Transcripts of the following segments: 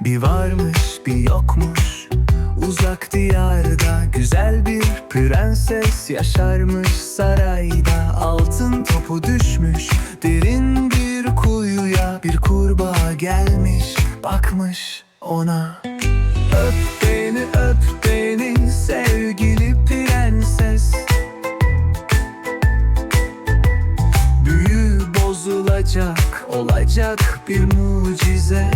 Bir varmış bir yokmuş. Uzak diyarda güzel bir prenses yaşarmış sarayda. Altın topu düşmüş derin bir kuyuya Bir kurbağa gelmiş bakmış ona. Öp beni öp beni sevgili prenses. Büyü bozulacak olacak bir mucize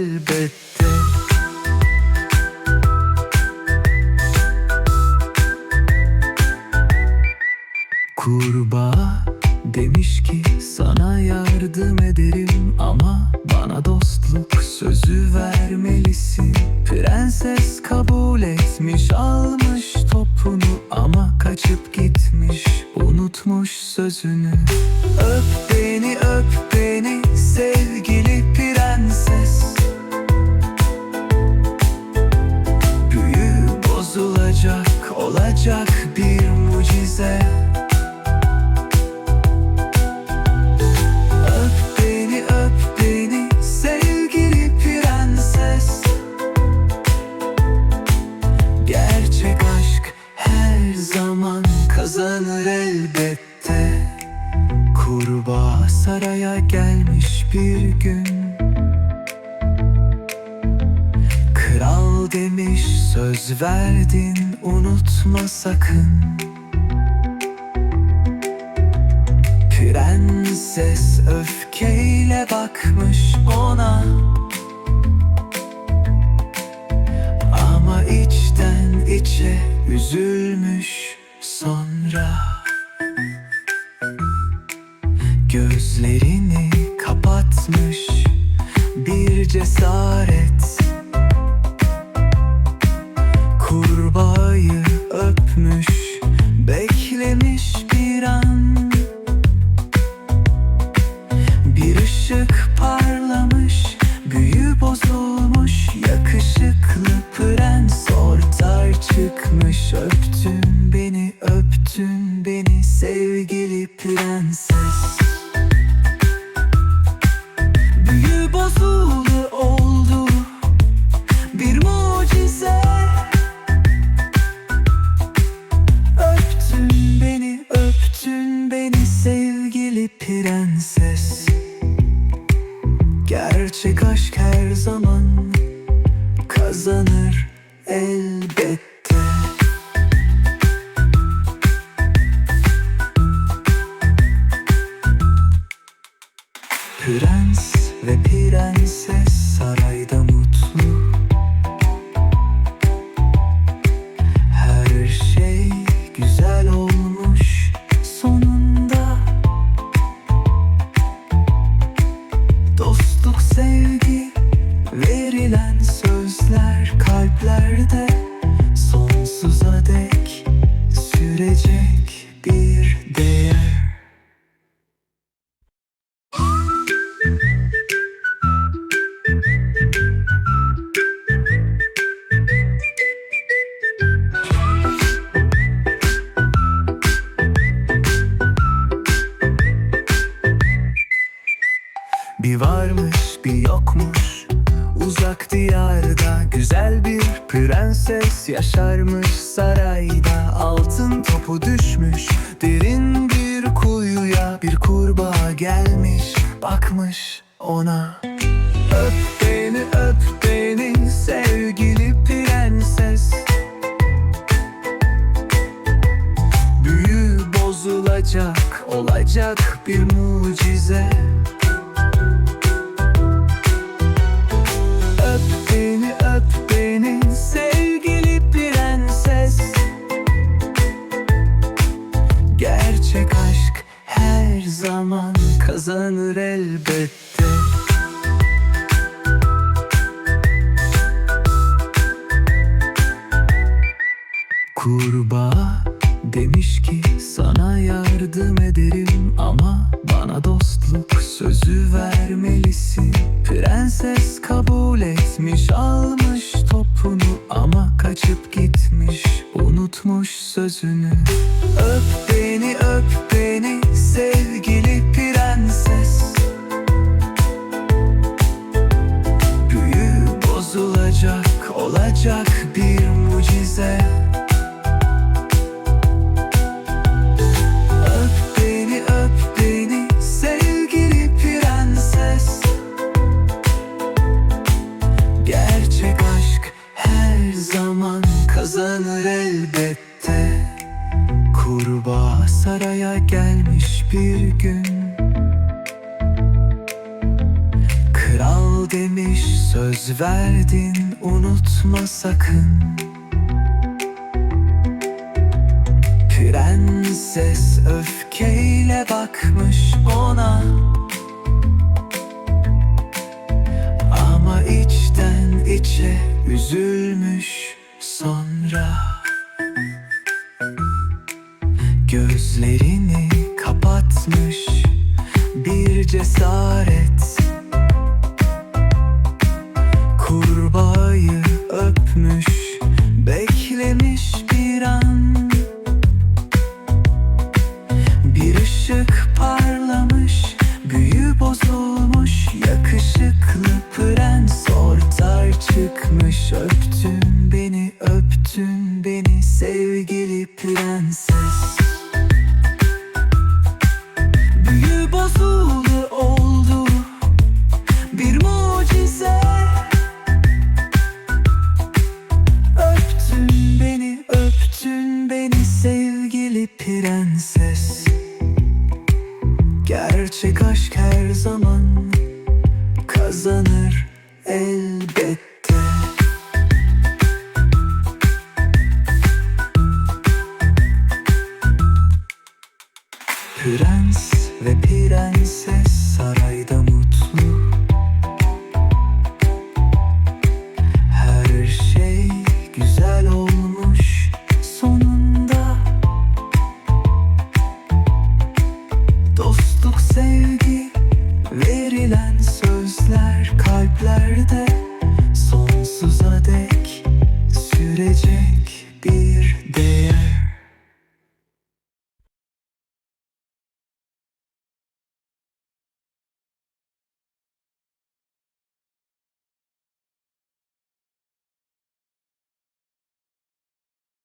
elbette. Kurbağa demiş ki sana yardım ederim ama bana dostluk sözü vermelisin. Prenses kabul etmiş almış topunu ama kaçıp gitmiş unutmuş sözünü gelmiş bir gün. Kral demiş söz verdin unutma sakın. Prenses öfkeyle bakmış ona. Ama içten içe üzülmüş sonra cesaret kazanır elbette bir prenses yaşarmış sarayda Altın topu düşmüş. Derin bir kuyuya Bir kurbağa gelmiş bakmış ona. Öp Kurbağa demiş ki sana yardım ederim ama bana dostluk sözü vermelisin. Prenses kabul etmiş almış topunu ama kaçıp gitmiş unutmuş sözünü. Öp beni öp kazanır elbette. Kurbağa saraya gelmiş bir gün. Kral demiş söz verdin unutma sakın. Prenses öfkeyle bakmış ona. Ama içten içe üzül sonra Gözlerini kapatmış bir cesaret. beni sevgili prenses Prens ve prens.